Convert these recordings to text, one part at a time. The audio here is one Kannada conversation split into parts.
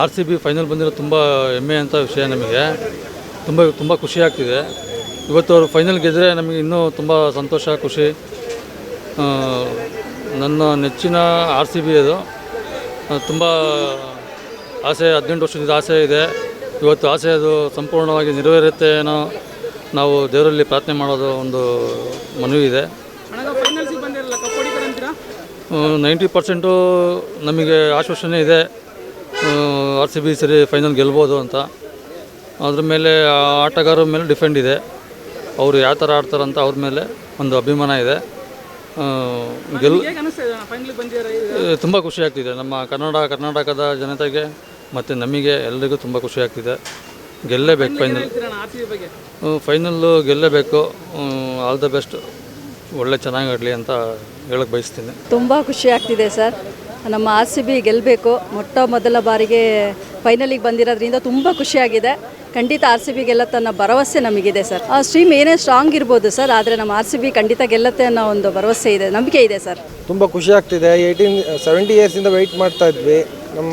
ಆರ್ ಸಿ ಬಿ ಫೈನಲ್ ಬಂದಿರೋ ತುಂಬ ಹೆಮ್ಮೆ ಅಂತ ವಿಷಯ ನಮಗೆ. ತುಂಬ ತುಂಬ ಖುಷಿ ಆಗ್ತಿದೆ. ಇವತ್ತು ಅವರು ಫೈನಲ್ ಗೆದ್ದರೆ ನಮಗೆ ಇನ್ನೂ ತುಂಬ ಸಂತೋಷ ಖುಷಿ. ನನ್ನ ನೆಚ್ಚಿನ ಆರ್ ಸಿ ಬಿ ಅದು. ತುಂಬ ಆಸೆ ಹದಿನೆಂಟು ವರ್ಷದಿಂದ ಆಸೆ ಇದೆ. ಇವತ್ತು ಆಸೆ ಅದು ಸಂಪೂರ್ಣವಾಗಿ ನೆರವೇರುತ್ತೆ ಏನೋ ನಾವು ದೇವರಲ್ಲಿ ಪ್ರಾರ್ಥನೆ ಮಾಡೋದು ಒಂದು ಮನವಿ ಇದೆ. ನೈಂಟಿ ಪರ್ಸೆಂಟು ನಮಗೆ ಆಶ್ವಾಸನೆ ಇದೆ. ಆರ್ ಸಿ ಬಿ ಸರಿ ಫೈನಲ್ ಗೆಲ್ಬೋದು ಅಂತ. ಅದ್ರ ಮೇಲೆ ಆ ಆಟಗಾರರ ಮೇಲೆ ಡಿಫೆಂಡ್ ಇದೆ. ಅವರು ಯಾವ ಥರ ಆಡ್ತಾರಂತ ಅವ್ರ ಮೇಲೆ ಒಂದು ಅಭಿಮಾನ ಇದೆ. ಗೆಲ್ ತುಂಬ ಖುಷಿ ಆಗ್ತಿದೆ. ನಮ್ಮ ಕನ್ನಡ ಕರ್ನಾಟಕದ ಜನತೆಗೆ ಮತ್ತು ನಮಗೆ ಎಲ್ಲರಿಗೂ ತುಂಬ ಖುಷಿ ಆಗ್ತಿದೆ. ಗೆಲ್ಲೇಬೇಕು ಫೈನಲ್ ಫೈನಲ್ಲು ಗೆಲ್ಲೇಬೇಕು. ಆಲ್ ದ ಬೆಸ್ಟ್ ಒಳ್ಳೆ ಚೆನ್ನಾಗಿ ಆಡಲಿ ಅಂತ ಹೇಳಕ್ಕೆ ಬಯಸ್ತೀನಿ. ತುಂಬ ಖುಷಿ ಆಗ್ತಿದೆ ಸರ್. ನಮ್ಮ ಆರ್ ಸಿ ಬಿ ಗೆಲ್ಲಬೇಕು ಮೊಟ್ಟ ಮೊದಲ ಬಾರಿಗೆ ಫೈನಲಿಗೆ ಬಂದಿರೋದ್ರಿಂದ ತುಂಬ ಖುಷಿಯಾಗಿದೆ. ಖಂಡಿತ ಆರ್ ಸಿ ಬಿ ಗೆಲ್ಲತ್ತೆ ಅನ್ನೋ ಭರವಸೆ ನಮಗಿದೆ ಸರ್. ಆ ಸ್ಟ್ರೀಮ್ ಏನೇ ಸ್ಟ್ರಾಂಗ್ ಇರ್ಬೋದು ಸರ್, ಆದರೆ ನಮ್ಮ ಆರ್ ಸಿ ಬಿ ಖಂಡಿತ ಗೆಲ್ಲತ್ತೆ ಅನ್ನೋ ಒಂದು ಭರವಸೆ ಇದೆ, ನಂಬಿಕೆ ಇದೆ ಸರ್. ತುಂಬ ಖುಷಿ ಆಗ್ತಿದೆ. ಏಯ್ಟೀನ್ ಸೆವೆಂಟಿ ಇಯರ್ಸಿಂದ ವೆಯ್ಟ್ ಮಾಡ್ತಾ ಇದ್ವಿ. ನಮ್ಮ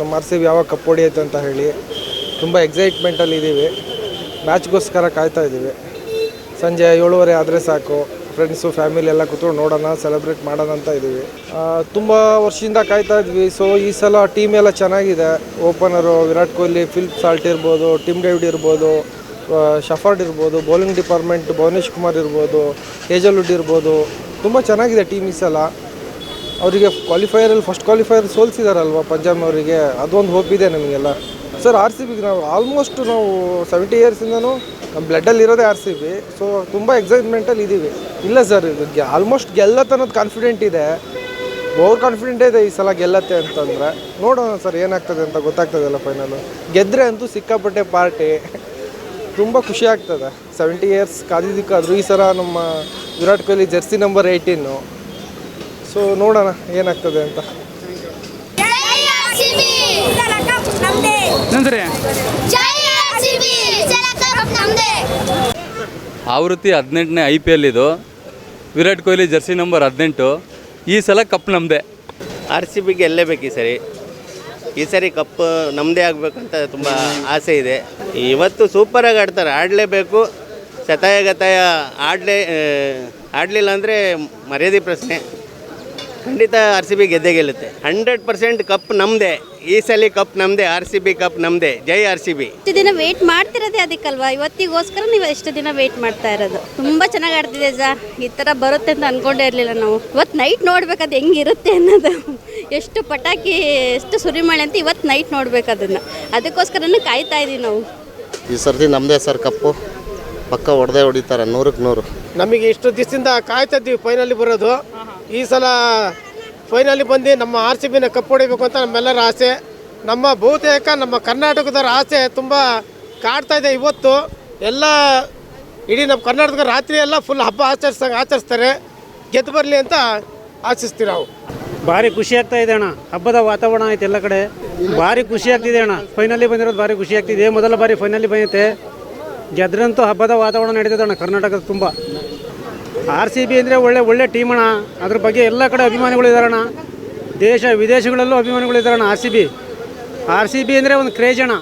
ನಮ್ಮ ಆರ್ ಸಿ ಬಿ ಯಾವಾಗ ಕಪ್ ಹೊಡಿಯುತ್ತೆ ಅಂತ ಹೇಳಿ. ತುಂಬ ಎಕ್ಸೈಟ್ಮೆಂಟಲ್ಲಿ ಇದ್ದೀವಿ ಮ್ಯಾಚ್ಗೋಸ್ಕರ ಕಾಯ್ತಾ ಇದ್ದೀವಿ ಸಂಜೆ ಏಳುವರೆ ಆದರೆ ಸಾಕು. ಫ್ರೆಂಡ್ಸು ಫ್ಯಾಮಿಲಿ ಎಲ್ಲ ಕೂತ್ಕೊಂಡು ನೋಡೋಣ ಸೆಲೆಬ್ರೇಟ್ ಮಾಡೋಣ ಅಂತ ಇದ್ದೀವಿ. ತುಂಬ ವರ್ಷದಿಂದ ಕಾಯ್ತಾ ಇದ್ವಿ. ಸೊ ಈ ಸಲ ಟೀಮ್ ಎಲ್ಲ ಚೆನ್ನಾಗಿದೆ. Opener Virat Kohli Phil Salt ಇರ್ಬೋದು ಟಿಮ್ ಡೇವಿಡ್ ಇರ್ಬೋದು ಶಫರ್ಡ್ ಇರ್ಬೋದು ಬೌಲಿಂಗ್ ಡಿಪಾರ್ಟ್ಮೆಂಟ್ ಭುವನೇಶ್ ಕುಮಾರ್ ಇರ್ಬೋದು ಹೇಜಲ್ವುಡ್ ಇರ್ಬೋದು. ತುಂಬ ಚೆನ್ನಾಗಿದೆ ಟೀಮ್ ಈ ಸಲ. ಅವರಿಗೆ ಕ್ವಾಲಿಫೈಯರಲ್ಲಿ ಫಸ್ಟ್ ಕ್ವಾಲಿಫೈಯರ್ ಸೋಲ್ಸಿದಾರಲ್ವ ಪಂಜಾಬ್ನವರಿಗೆ ಅದೊಂದು ಹೋಪ್ ಇದೆ ನಮಗೆಲ್ಲ. ಸರ್ ಆರ್ ಸಿ ಬಿಗೆ ನಾವು ಆಲ್ಮೋಸ್ಟ್ ನಾವು ಸೆವೆಂಟಿ ಇಯರ್ಸಿಂದನೂ ನಮ್ಮ ಬ್ಲಡ್ಡಲ್ಲಿ ಇರೋದೇ ಆರ್ ಸಿ ಬಿ ಸೊ ತುಂಬ ಎಕ್ಸೈಟ್ಮೆಂಟಲ್ಲಿ ಇದ್ದೀವಿ ಇಲ್ಲ ಸರ್ ಆಲ್ಮೋಸ್ಟ್ ಗೆಲ್ಲತ್ತೆ ಅನ್ನೋದು ಕಾನ್ಫಿಡೆಂಟ್ ಇದೆ. ಓವರ್ ಕಾನ್ಫಿಡೆಂಟ್ ಇದೆ ಈ ಸಲ ಗೆಲ್ಲತ್ತೆ ಅಂತಂದರೆ. ನೋಡೋಣ ಸರ್ ಏನಾಗ್ತದೆ ಅಂತ ಗೊತ್ತಾಗ್ತದಲ್ಲ ಫೈನಲು ಗೆದ್ದರೆ ಅಂತೂ ಸಿಕ್ಕಾಪಟ್ಟೆ ಪಾರ್ಟಿ ತುಂಬ ಖುಷಿ ಆಗ್ತದೆ. ಸೆವೆಂಟಿ ಇಯರ್ಸ್ ಕಾದಿದ್ದಕ್ಕಾದರೂ ಈ ಸಲ ನಮ್ಮ Virat Kohli jersey number eighteen so ನೋಡೋಣ ಏನಾಗ್ತದೆ ಅಂತ ಜೈ ಆರ್ಸಿಬಿ ಕಪ್ ನಮ್ದೇ ನಮ್ದೇ. ಆವೃತ್ತಿ ಹದಿನೆಂಟನೇ ಐ ಪಿ ಎಲ್ ಇದು. ವಿರಾಟ್ ಕೊಹ್ಲಿ ಜರ್ಸಿ ನಂಬರ್ ಹದಿನೆಂಟು. ಈ ಸಲ ಕಪ್ ನಮ್ಮದೇ ಆರ್ ಸಿ ಬಿ ಗೆಲ್ಲೇಬೇಕು ಈ ಸರಿ. ಈ ಸರಿ ಕಪ್ ನಮ್ಮದೇ ಆಗಬೇಕಂತ ತುಂಬ ಆಸೆ ಇದೆ. ಇವತ್ತು ಸೂಪರಾಗಿ ಆಡ್ತಾರೆ. ಆಡಲೇಬೇಕು. ಶತಾಯ ಗತಾಯ ಆಡಲೇ ಆಡಲಿಲ್ಲ ಅಂದರೆ ಮರ್ಯಾದೆ ಪ್ರಶ್ನೆ. ಖಂಡಿತ ಆರ್ ಸಿ ಬಿ ಗೆದ್ದೇ ಗೆಲ್ಲುತ್ತೆ. ಹಂಡ್ರೆಡ್ ಪರ್ಸೆಂಟ್ ಕಪ್ ನಮ್ಮದೇ ಈ ಸಲ ಕಪ್ ನಮ್ದೆ ಆರ್ ಸಿ ಬಿ ಕಪ್ ನಮ್ದೆ. ಜೈ ಆರ್ ಸಿ ಬಿ. ಇಷ್ಟು ದಿನ ವೇಟ್ ಮಾಡ್ತಿರೋದೇ ಅದಕ್ಕಲ್ವಾ? ಇವತ್ತಿಗೋಸ್ಕರ ನೀವು ಎಷ್ಟು ದಿನ ವೇಟ್ ಮಾಡ್ತಾ ಇರೋದು. ತುಂಬಾ ಚೆನ್ನಾಗಿ ಆಡ್ತಿದೆ ಸರ್. ಈ ತರ ಬರುತ್ತೆ ಅಂತ ಅನ್ಕೊಂಡೇ ಇರಲಿಲ್ಲ ನಾವು. ಇವತ್ತು ನೈಟ್ ನೋಡ್ಬೇಕು ಅದು ಹೆಂಗಿರುತ್ತೆ ಅನ್ನೋದು. ಎಷ್ಟು ಪಟಾಕಿ ಎಷ್ಟು ಸುರಿಮಳೆ ಅಂತ ಇವತ್ತು ನೈಟ್ ನೋಡ್ಬೇಕು ಅದನ್ನು. ಅದಕ್ಕೋಸ್ಕರನೇ ಕಾಯ್ತಾ ಇದೀವಿ ನಾವು. ಈ ಸರ್ತಿ ನಮ್ದೇ ಸರ್ ಕಪ್ಪು ಪಕ್ಕ ಹೊಡೆದೇ ಹೊಡಿತಾರೆ ನೂರಕ್ಕೆ ನೂರು. ನಮಗೆ ಇಷ್ಟು ದಿವಸದಿಂದ ಕಾಯ್ತಾ ಇದ್ದೀವಿ ಫೈನಲಿ ಬರೋದು. ಈ ಸಲ ಫೈನಲಿ ಬಂದು ನಮ್ಮ ಆರ್ ಸಿ ಬಿನ ಕಪ್ ಹೊಡಿಬೇಕು ಅಂತ ನಮ್ಮೆಲ್ಲರ ಆಸೆ. ನಮ್ಮ ಬಹುತೇಕ ನಮ್ಮ ಕರ್ನಾಟಕದವರ ಆಸೆ ತುಂಬ ಕಾಡ್ತಾ ಇದೆ ಇವತ್ತು. ಎಲ್ಲ ಇಡೀ ನಮ್ಮ ಕರ್ನಾಟಕದ ರಾತ್ರಿ ಎಲ್ಲ ಫುಲ್ ಹಬ್ಬ ಆಚರಿಸ್ದಂಗೆ ಆಚರಿಸ್ತಾರೆ. ಗೆದ್ದು ಬರಲಿ ಅಂತ ಆಶಿಸ್ತೀವಿ ನಾವು. ಭಾರಿ ಖುಷಿ ಆಗ್ತಾ ಇದೆ ಅಣ್ಣ. ಹಬ್ಬದ ವಾತಾವರಣ ಐತೆ ಎಲ್ಲ ಕಡೆ. ಭಾರಿ ಖುಷಿ ಆಗ್ತಿದೆ ಅಣ್ಣ. ಫೈನಲಿ ಬಂದಿರೋದು ಭಾರಿ ಖುಷಿ ಆಗ್ತಿದೆ. ಮೊದಲ ಬಾರಿ ಫೈನಲಿ ಬಂದೈತೆ ಗೆದ್ರಂತೂ ಹಬ್ಬದ ವಾತಾವರಣ ನಡೀತದೆ ಅಣ್ಣ ಕರ್ನಾಟಕದ ತುಂಬ. ಆರ್ ಸಿ ಬಿ ಅಂದರೆ ಒಳ್ಳೆ ಒಳ್ಳೆ ಟೀಮ್ ಅಣ್ಣ. ಅದ್ರ ಬಗ್ಗೆ ಎಲ್ಲ ಕಡೆ ಅಭಿಮಾನಿಗಳು ದೇಶ ವಿದೇಶಗಳಲ್ಲೂ ಅಭಿಮಾನಿಗಳು R C B. R C B ಅಂದರೆ ಒಂದು ಕ್ರೇಜ್ ಅಣ್ಣ.